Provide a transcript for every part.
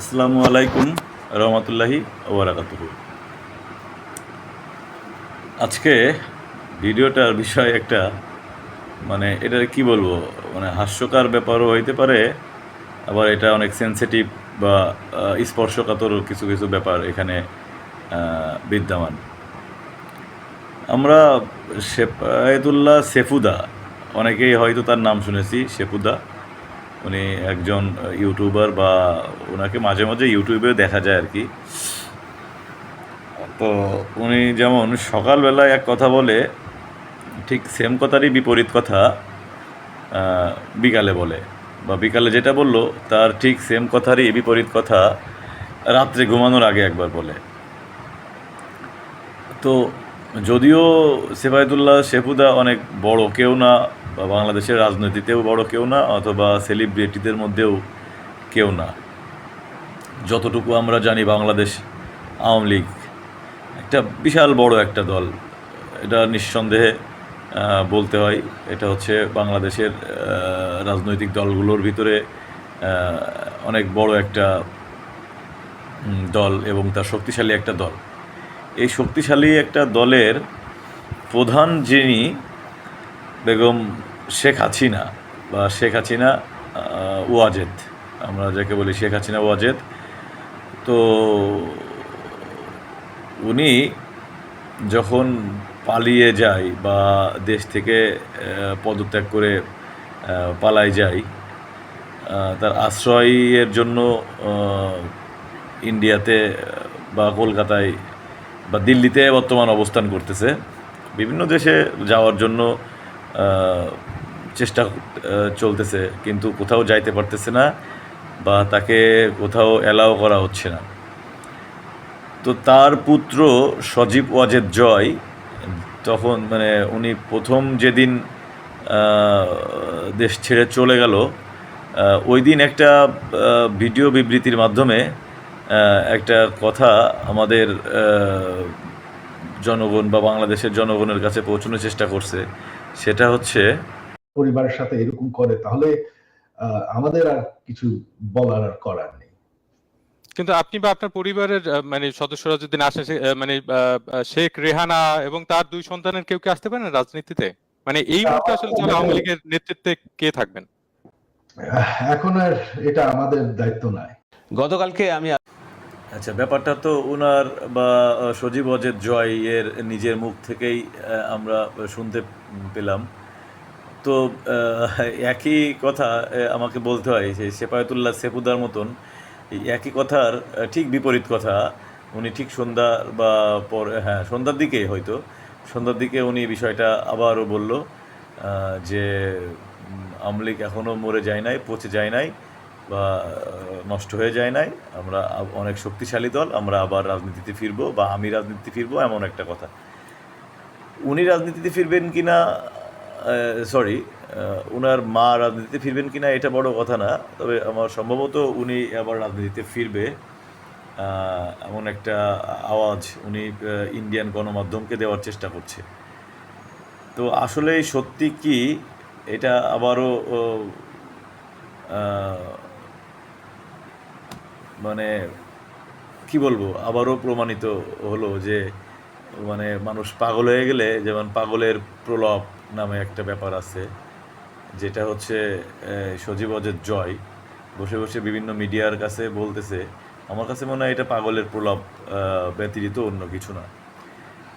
আসসালামু আলাইকুম রহমতুল্লাহি ওবরাকাতুহু। আজকে ভিডিওটার বিষয় একটা মানে এটা কি বলব মানে হাস্যকর ব্যাপারও হইতে পারে, আবার এটা অনেক সেনসিটিভ বা স্পর্শকাতর কিছু কিছু ব্যাপার এখানে বিদ্যমান। আমরা শেফায়েতুল্লাহ সেফুদা, অনেকেই হয়তো তার নাম শুনেছি, সেফুদা। উনি একজন ইউটিউবার বা ওনাকে মাঝে মাঝে ইউটিউবে দেখা যায় আর কি। তো উনি যেমন সকালবেলায় এক কথা বলে, ঠিক সেম কথারই বিপরীত কথা বিকালে বলে বা বিকালে যেটা বলল, তার ঠিক সেম কথারই বিপরীত কথা রাত্রে ঘুমানোর আগে একবার বলে। তো যদিও সেফায়তুল্লাহ শেফুদা অনেক বড়, কেউ না বা বাংলাদেশের রাজনীতিতেও বড় কেউ না, অথবা সেলিব্রিটিদের মধ্যেও কেউ না। যতটুকু আমরা জানি বাংলাদেশ আওয়ামী লীগ একটা বিশাল বড় একটা দল। এটা নিঃসন্দেহে বলতে হয়, এটা হচ্ছে বাংলাদেশের রাজনৈতিক দলগুলোর ভিতরে অনেক বড় একটা দল এবং তার শক্তিশালী একটা দল। এই শক্তিশালী একটা দলের প্রধান যিনি বেগম শেখ হাসিনা বা শেখ হাসিনা ওয়াজেদ। আমরা যাকে বলি শেখ হাসিনা, ওয়াজেদ। তো উনি যখন পালিয়ে যায় বা দেশ থেকে পদত্যাগ করে পালায় যায় তার আশ্রয়ের জন্য ইন্ডিয়াতে বা কলকাতায় বা দিল্লিতে বর্তমান অবস্থান করতেছে। বিভিন্ন দেশে যাওয়ার জন্য চেষ্টা চলতেছে, কিন্তু কোথাও যাইতে পারতেছে না বা তাকে কোথাও অ্যালাও করা হচ্ছে না। তো তার পুত্র সজীব ওয়াজেদ জয়, তখন মানে উনি প্রথম যেদিন দেশ ছেড়ে চলে গেল ওই দিন একটা ভিডিও বিবৃতির মাধ্যমে একটা কথা আমাদের জনগণ বা বাংলাদেশের জনগণের কাছে পৌঁছানোর চেষ্টা করছে। সেটা হচ্ছে পরিবারের সাথে এরকম করে তাহলে আমাদের আর কিছু বলার আর করার নেই। কিন্তু আপনি বা আপনার পরিবারের মানে সদস্যরা যদি না আসে মানে শেখ রেহানা এবং তার দুই সন্তানের কেউ কি আসতে পারেন রাজনীতিতে? মানে এই মুহূর্তে আসলে তাহলে আওয়ামী লীগের নেতৃত্বে কে থাকবেন? এখন আর এটা আমাদের দায়িত্ব নয়। গতকালকে আমি আচ্ছা ব্যাপারটা তো ওনার বা সজীব অজেদ জয় এর নিজের মুখ থেকেই আহ, আমরা শুনতে পেলাম। তো একই কথা আমাকে বলতে হয় যে সেপায়তুল্লাহ সেফুদার মতন একই কথার ঠিক বিপরীত কথা, উনি ঠিক সন্ধ্যা বা পর হ্যাঁ সন্ধ্যার দিকে হয়তো, সন্ধ্যার দিকে উনি বিষয়টা আবারও বলল যে লীগ এখনও মরে যায় নাই, পচে যায় নাই, বা নষ্ট হয়ে যায় নাই, আমরা অনেক শক্তিশালী দল, আমরা আবার রাজনীতিতে ফিরবো, বা আমি রাজনীতিতে ফিরবো, এমন একটা কথা। উনি রাজনীতিতে ফিরবেন কিনা সরি ওনার মা রাজনীতিতে ফিরবেন কি না এটা বড় কথা না, তবে আমার সম্ভবত উনি আবার রাজনীতিতে ফিরবে। এমন একটা আওয়াজ উনি ইন্ডিয়ান গণমাধ্যমকে দেওয়ার চেষ্টা করছে। তো আসলে সত্যি কি, এটা আবারও মানে কি বলব, আবারও প্রমাণিত হলো যে মানে মানুষ পাগল হয়ে গেলে যেমন পাগলের প্রলাপ নামে একটা ব্যাপার আছে, যেটা হচ্ছে সজীব অজের জয়। বসে বসে বিভিন্ন মিডিয়ার কাছে বলতেছে, আমার কাছে মনে হয় এটা পাগলের প্রলাপ ব্যতিরিত অন্য কিছু না।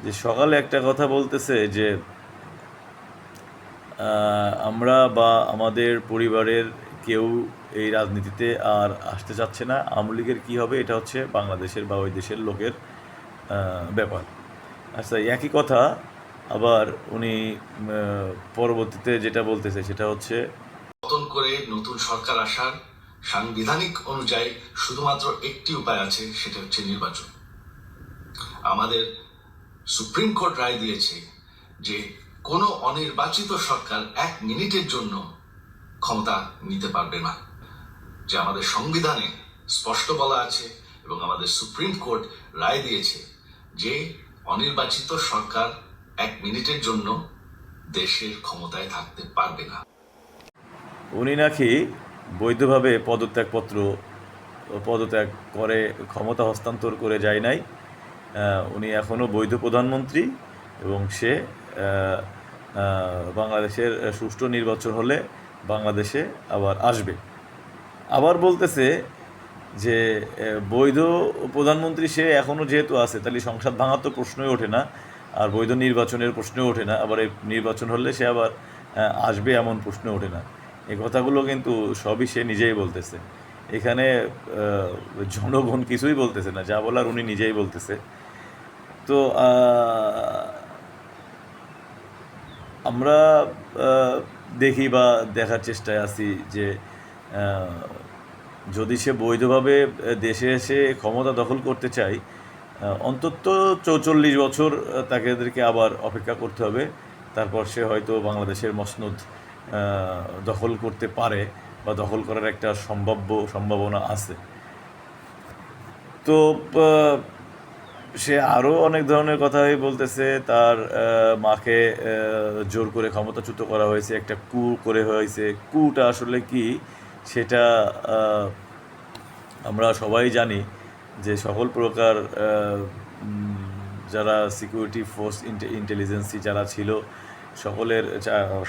যে সকালে একটা কথা বলতেছে যে আমরা বা আমাদের পরিবারের কেউ এই রাজনীতিতে আর আসতে চাচ্ছে না। আওয়ামী লীগের কী হবে এটা হচ্ছে বাংলাদেশের বা ওই দেশের লোকের ব্যাপার। আচ্ছা একই কথা আবার উনি পরবর্তীতে যেটা বলতেছে সেটা হচ্ছে পতন করে নতুন সরকার আসার সাংবিধানিক অনুযায়ী শুধুমাত্র একটি উপায় আছে, সেটা হচ্ছে নির্বাচন। আমাদের সুপ্রিম কোর্ট রায় দিয়েছে যে কোনো অনির্বাচিত সরকার এক মিনিটের জন্য ক্ষমতা নিতে পারবে না। যে আমাদের সংবিধানে স্পষ্ট বলা আছে এবং আমাদের সুপ্রিম কোর্ট রায় দিয়েছে যে অনির্বাচিত সরকার এক মিনিটের জন্য দেশের ক্ষমতায় থাকতে পারবে না। উনি নাকি বৈধভাবে পদত্যাগপত্র, পদত্যাগ করে ক্ষমতা হস্তান্তর করে যায় নাই। উনি এখনও বৈধ প্রধানমন্ত্রী এবং সে বাংলাদেশের সুষ্ঠু নির্বাচন হলে বাংলাদেশে আবার আসবে। আবার বলতেছে যে বৈধ প্রধানমন্ত্রী সে এখনও যেহেতু আছে, তাহলে সংসদ ভাঙার তো প্রশ্নই ওঠে না। আর বৈধ নির্বাচনের প্রশ্নই ওঠে না, আবার এই নির্বাচন হলে সে আবার আসবে এমন প্রশ্ন ওঠে না। এই কথাগুলো কিন্তু সবই সে নিজেই বলতেছে। এখানে জনগণ কিছুই বলতেছে না, যা বলার উনি নিজেই বলতেছে। তো আমরা দেখি বা দেখার চেষ্টায় আছি যে যদি সে বৈধভাবে দেশে এসে ক্ষমতা দখল করতে চায় অন্তত চৌচল্লিশ বছর আহ, তাকে এদেরকে আবার অপেক্ষা করতে হবে। তারপর সে হয়তো বাংলাদেশের মসনদ দখল করতে পারে বা দখল করার একটা সম্ভাব্য সম্ভাবনা আছে। তো সে আরও অনেক ধরনের কথাই বলতেছে। তার মাকে জোর করে ক্ষমতাচ্যুত করা হয়েছে একটা কু করে হয়েছে। কুটা আসলে কি? সেটা আমরা সবাই জানি। যে সকল প্রকার যারা সিকিউরিটি ফোর্স ইন্টেলিজেন্সি যারা ছিল, সকলের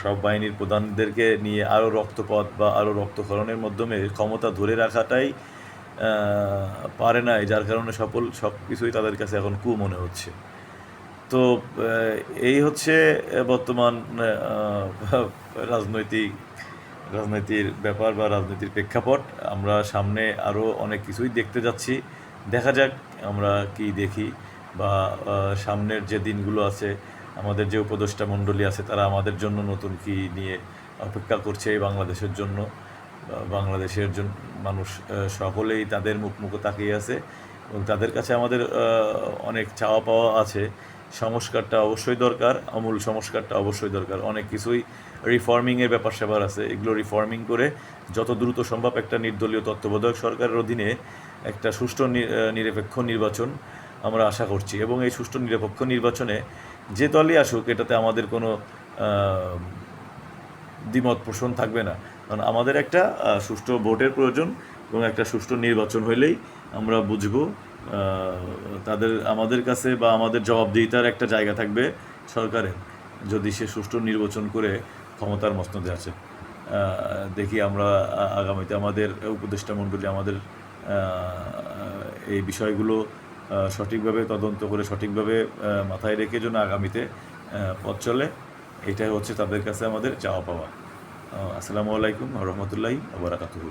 সব বাহিনীর প্রধানদেরকে নিয়ে আরও রক্তপাত বা আরও রক্তক্ষরণের মাধ্যমে ক্ষমতা ধরে রাখাটাই পারে নাই, যার কারণে সকল সব কিছুই তাদের কাছে এখন কু মনে হচ্ছে। তো এই হচ্ছে বর্তমান রাজনৈতিক, রাজনীতির ব্যাপার বা রাজনীতির প্রেক্ষাপট। আমরা সামনে আরও অনেক কিছুই দেখতে যাচ্ছি। দেখা যাক, আমরা কি দেখি বা সামনের যে দিনগুলো আছে, আমাদের যে উপদেষ্টা মণ্ডলী আছে, তারা আমাদের জন্য নতুন কি নিয়ে অপেক্ষা করছে এই বাংলাদেশের জন্য? বাংলাদেশের জন্য মানুষ সকলেই তাদের মুখ মুখ তাকিয়ে আছে এবং তাদের কাছে আমাদের অনেক চাওয়া পাওয়া আছে। সংস্কারটা অবশ্যই দরকার, আমূল সংস্কারটা অবশ্যই দরকার। অনেক কিছুই রিফর্মিংয়ের ব্যাপার স্যাপার আছে। এগুলো রিফর্মিং করে যত দ্রুত সম্ভব একটা নির্দলীয় তত্ত্বাবধায়ক সরকারের অধীনে একটা সুষ্ঠু নিরপেক্ষ নির্বাচন আমরা আশা করছি। এবং এই সুষ্ঠু নিরপেক্ষ নির্বাচনে যে দলই আসুক, এটাতে আমাদের কোনো দ্বিমত পোষণ থাকবে না। কারণ আমাদের একটা সুষ্ঠু ভোটের প্রয়োজন এবং একটা সুষ্ঠু নির্বাচন হইলেই আমরা বুঝব তাদের, আমাদের কাছে বা আমাদের জবাবদিহিতার একটা জায়গা থাকবে সরকারের যদি সে সুষ্ঠু নির্বাচন করে ক্ষমতার মসনদে আছে। দেখি আমরা আগামীতে আমাদের উপদেষ্টা মণ্ডলী আমাদের এই বিষয়গুলো সঠিকভাবে তদন্ত করে সঠিকভাবে মাথায় রেখে যেন আগামীতে পথ চলে, এটাই হচ্ছে তাদের কাছে আমাদের চাওয়া পাওয়া। আসসালামু আলাইকুম রহমতুল্লাহি আবরাকাতুহু